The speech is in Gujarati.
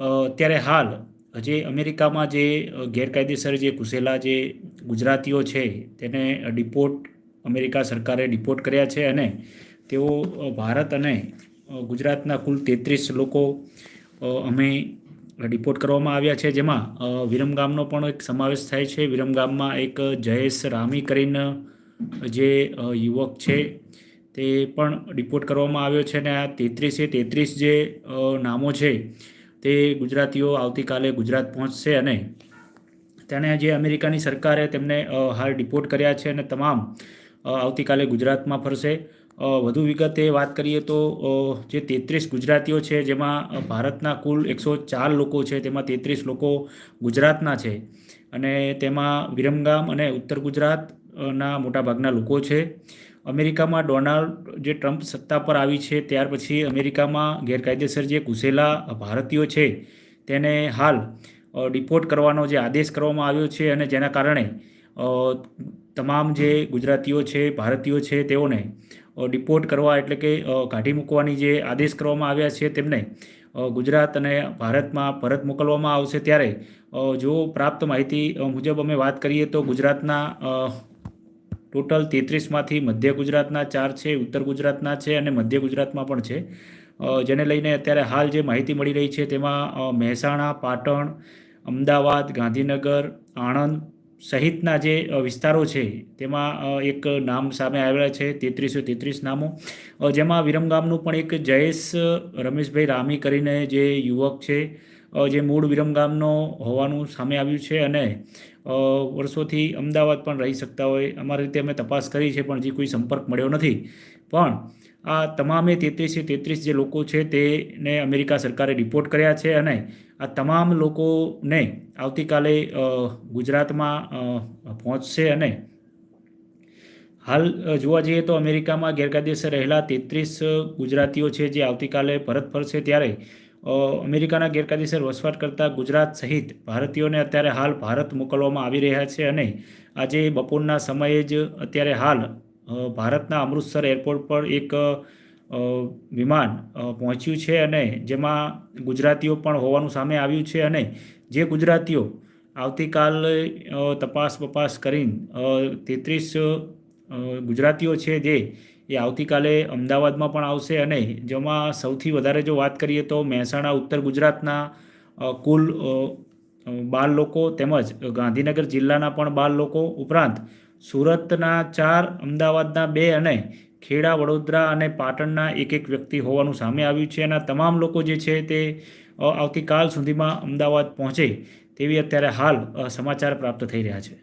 અત્યારે હાલ જે અમેરિકામાં જે ગેરકાયદેસર જે ઘૂસેલા જે ગુજરાતીઓ છે, તેને ડિપોર્ટ અમેરિકા સરકારે ડિપોર્ટ કર્યા છે અને તેઓ ભારત અને ગુજરાતના કુલ તેત્રીસ લોકો અમે ડિપોર્ટ કરવામાં આવ્યા છે. જેમાં વિરમગામનો પણ એક સમાવેશ થાય છે. વિરમગામમાં એક જયેશ રામી કરીને જે યુવક છે, તે પણ ડિપોર્ટ કરવામાં આવ્યો છે અને આ તેત્રીસે તેત્રીસ જે નામો છે તે ગુજરાતીઓ આવતીકાલે ગુજરાત પહોંચશે અને તેણે જે અમેરિકાની સરકારે તેમને હાલ ડિપોર્ટ કર્યા છે અને તમામ આવતીકાલે ગુજરાતમાં ફરશે. વધુ વિગતે વાત કરીએ તો જે તેત્રીસ ગુજરાતીઓ છે જેમાં ભારતના કુલ એકસો ચાર લોકો છે તેમાં તેત્રીસ લોકો ગુજરાતના છે અને તેમાં વિરમગામ અને ઉત્તર ગુજરાતના મોટાભાગના લોકો છે. અમેરિકામાં ડોનાલ્ડ જે ટ્રમ્પ સત્તા પર આવી છે, ત્યાર પછી અમેરિકામાં ગેરકાયદેસર જે ઘૂસેલા ભારતીયો છે, તેને હાલ ડિપોર્ટ કરવાનો જે આદેશ કરવામાં આવ્યો છે અને જેના કારણે તમામ જે ગુજરાતીઓ છે, ભારતીયો છે, તેઓને ડિપોર્ટ કરવા એટલે કે કાઢી મૂકવાની જે આદેશ કરવામાં આવ્યા છે, તેમને ગુજરાત અને ભારતમાં પરત મોકલવામાં આવશે. ત્યારે જો પ્રાપ્ત માહિતી મુજબ અમે વાત કરીએ તો ગુજરાતના ટોટલ તેત્રીસમાંથી મધ્ય ગુજરાતના ચાર છે, ઉત્તર ગુજરાતના છે અને મધ્ય ગુજરાતમાં પણ છે. જેને લઈને અત્યારે હાલ જે માહિતી મળી રહી છે તેમાં મહેસાણા, પાટણ, અમદાવાદ, ગાંધીનગર, આણંદ સહિતના જે વિસ્તારો છે તેમાં એક નામ સામે આવેલા છે, તેત્રીસો તેત્રીસ નામો. જેમાં વિરમગામનું પણ એક જયેશ, રમેશભાઈ રામી કરીને જે યુવક છે જે મૂળ વિરમગામનો હોવાનું સામે આવ્યું છે અને વર્ષોથી અમદાવાદ પણ રહી શકતા હોય, અમારી રીતે અમે તપાસ કરી છે, પણ હજી કોઈ સંપર્ક મળ્યો નથી. પણ આ તમામે તેત્રીસે તેત્રીસ જે લોકો છે, તેને અમેરિકા સરકારે રિપોર્ટ કર્યા છે અને આ તમામ લોકોને આવતીકાલે ગુજરાતમાં પહોંચશે અને હાલ જોવા જઈએ તો અમેરિકામાં ગેરકાયદેસર રહેલા તેત્રીસ ગુજરાતીઓ છે, જે આવતીકાલે પરત ફરશે ત્યારે અમેરિકાના ગેરકાયદેસર વસવાટ કરતા ગુજરાત સહિત ભારતીયોને અત્યારે હાલ ભારત મોકલવામાં આવી રહ્યા છે અને આજે બપોરના સમયે જ અત્યારે હાલ ભારતના અમૃતસર એરપોર્ટ પર એક વિમાન પહોંચ્યું છે અને જેમાં ગુજરાતીઓ પણ હોવાનું સામે આવ્યું છે અને જે ગુજરાતીઓ આવતીકાલે તપાસ બપાસ કરીને તેત્રીસ ગુજરાતીઓ છે જે એ આવતીકાલે અમદાવાદમાં પણ આવશે અને જેમાં સૌથી વધારે જો વાત કરીએ તો મહેસાણા, ઉત્તર ગુજરાતના કુલ બાર લોકો તેમજ ગાંધીનગર જિલ્લાના પણ બાર લોકો ઉપરાંત સુરતના ચાર, અમદાવાદના બે અને ખેડા, વડોદરા અને પાટણના એક એક વ્યક્તિ હોવાનું સામે આવ્યું છે. અને તમામ લોકો જે છે તે આવતીકાલ સુધીમાં અમદાવાદ પહોંચે તેવી અત્યારે હાલ સમાચાર પ્રાપ્ત થઈ રહ્યા છે.